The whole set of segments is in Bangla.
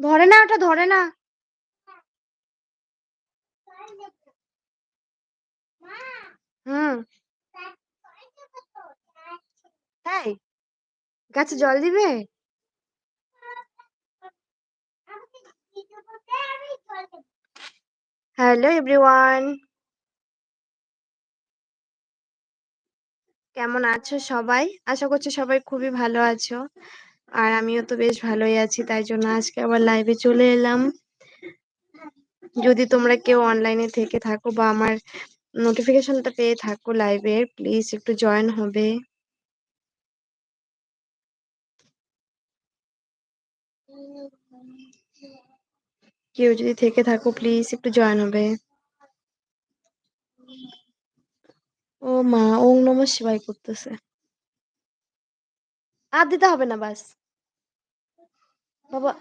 ধরে না, ওটা ধরে না। হুম। গাছে জল দিবে? Hello everyone. কেমন আছো সবাই? আশা করছি সবাই খুবই ভালো আছো। আর আমিও তো বেশ ভালোই আছি, তাই জন্য আজকে আবার লাইভে চলে এলাম। যদি তোমরা কেউ অনলাইনে থেকে থাকো বা আমার নোটিফিকেশনটা পেয়ে থাকো লাইভে প্লিজ একটু জয়েন হবে। কেউ যদি থেকে থাকো প্লিজ একটু জয়েন হবে। ও মা, ওম নম শিবাই করতেছে। আর দিতে হবে না, বাস। বাবা।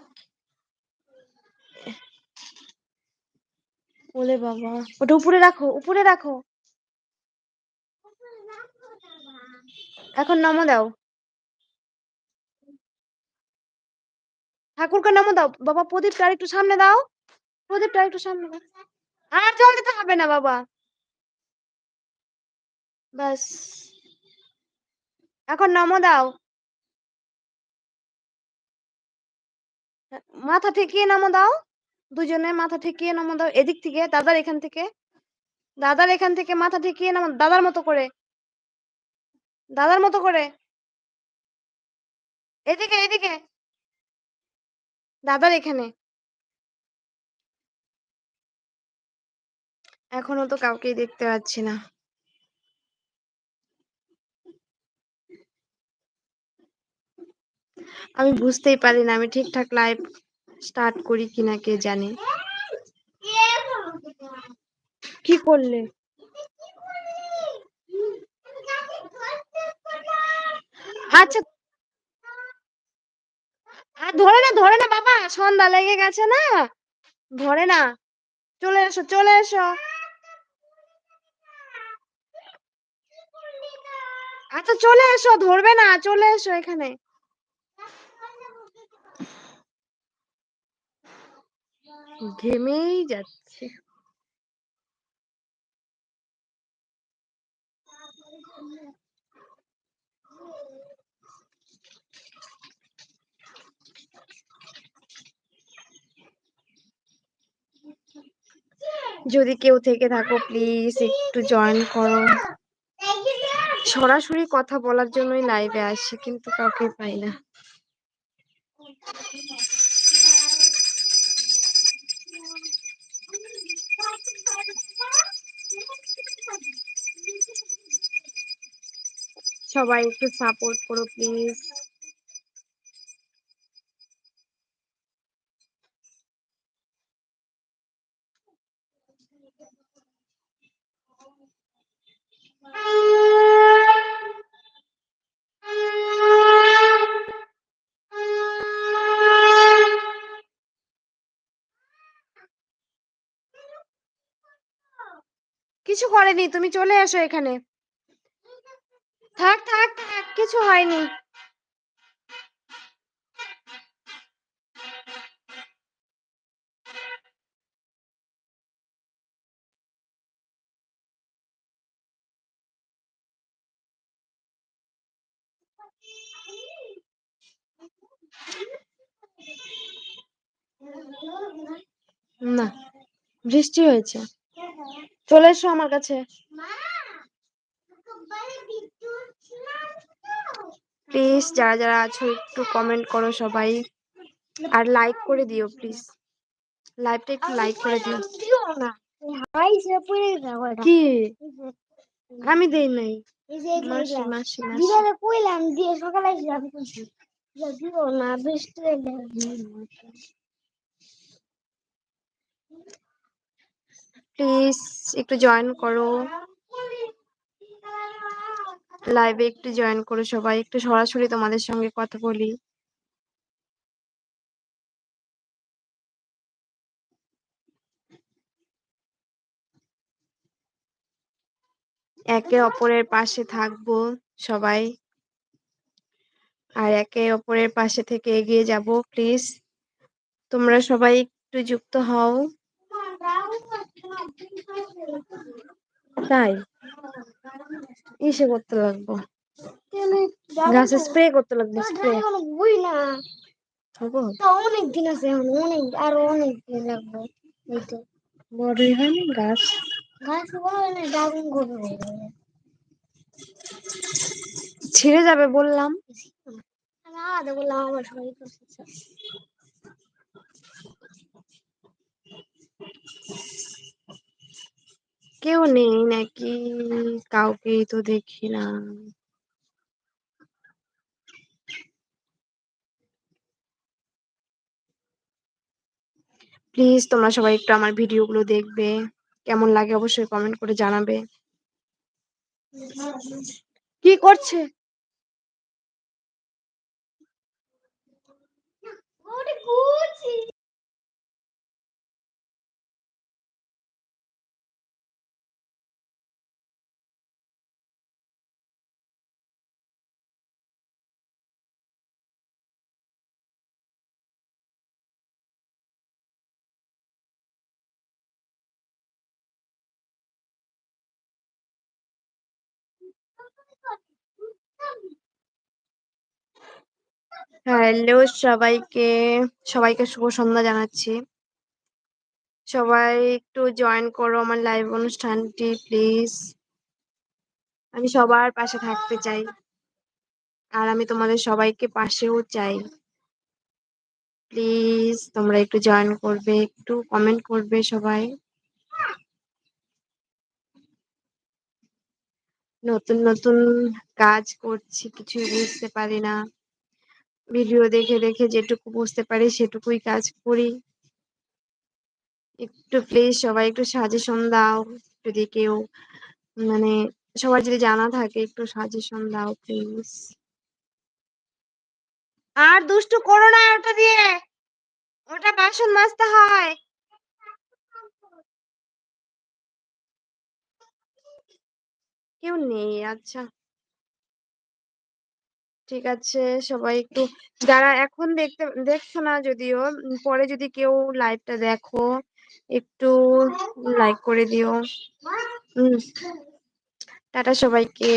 ওলে বাবা। ওটা উপরে রাখো উপরে রাখো। এখন নমো দাও। ঠাকুরকে নমো দাও। বাবা, প্রদীপটা একটু সামনে দাও। প্রদীপটা একটু সামনে দাও। আর জল দিতে হবে না বাবা। বাস এখন নমো দাও। মাথা ঠেকিয়ে নামো দাও। দুজনে মাথা ঠেকিয়ে নামো দাও, এদিক থেকে, দাদার এখান থেকে। দাদার এখান থেকে মাথা ঠেকিয়ে নামো, দাদার মতো করে। দাদার মতো করে। এদিকে এদিকে। দাদার এখানে। এখনও তো কাউকেই দেখতে পাচ্ছি না। আমি বুঝতেই পারি না আমি ঠিকঠাক লাইভ স্টার্ট করি কিনা কে জানে। কি করলে? আচ্ছা। আর ধরে না ধরে না বাবা সন্ধ্যা লেগে গেছে না। ধরে না। চলে এসো চলে এসো। আচ্ছা চলে এসো ধরবে না চলে এসো এখানে। ঘেমেই যাচ্ছে। যদি কেউ থেকে থাকো প্লিজ একটু জয়েন করো। সরাসরি কথা বলার জন্যই লাইভে আসি কিন্তু কাউকে পাই না। সবাই একটু সাপোর্ট করো প্লিজ কিছু করেনি তুমি চলে এসো এখানে। থাক থাক থাক কিছু হয়নি। না বৃষ্টি হয়েছে। চলে এসো আমার কাছে। প্লিজ যারা যারা আছো একটু কমেন্ট করো সবাই। আর লাইক করে দিও প্লিজ লাইভটা একটু লাইক করে দিও। কি? আমি দেই নাই। মাসি মাসি মাসি। কইলাম দিয়ে সকালে দিও না বৃষ্টি প্লিজ একটু জয়েন করো। লাইভে একটু জয়েন করো সবাই, একটু সরাসরি তোমাদের সঙ্গে কথা বলি। একে অপরের পাশে থাকব সবাই। আর একে অপরের পাশে থেকে এগিয়ে যাব প্লিজ তোমরা সবাই একটু যুক্ত হও। তাই। ইসে করতে লাগবো। গাছে স্প্রে করতে লাগবে স্প্রে বুঝি না অনেক দিন আছে এখন অনেক আরও অনেক দিন লাগবে বুঝতে বড়ই হয়নি গাছ? গাছ বড় না করবে ছিঁড়ে যাবে বললাম। আমি আলাদা বললাম আমার সবাই করছে। কেউ নেই নাকি? কাউকেই তো দেখি না। প্লিজ, তোমরা সবাই একটু আমার ভিডিওগুলো দেখবে। কেমন লাগে অবশ্যই কমেন্ট করে জানাবে। কি করছে? হ্যালো সবাইকে সবাইকে শুভ সন্ধ্যা জানাচ্ছি। সবাই একটু জয়েন করো আমার লাইভ অনুষ্ঠানটি প্লিজ আমি সবার পাশে থাকতে চাই, আর আমি তোমাদের সবাইকে পাশেও চাই। প্লিজ তোমরা একটু জয়েন করবে, একটু কমেন্ট করবে সবাই। নতুন নতুন কাজ করছি, কিছুই বুঝতে পারি না। ভিডিও দেখে দেখে যেটুকু বুঝতে পারি সেটুকুই কাজ করি। একটু প্লিজ সবাই একটু সাজেশন দাও। যদি কেউ মানে সবার যদি জানা থাকে একটু সাজেশন দাও প্লিজ আর দুষ্টু করো না ওটা দিয়ে। ওটা বাসন মাজতে হয়। কেউ নেই আচ্ছা। ঠিক আছে, সবাই একটু যারা এখন দেখতে, দেখছ না যদিও পরে যদি কেউ লাইভটা দেখো, একটু লাইক করে দিও। টাটা সবাইকে।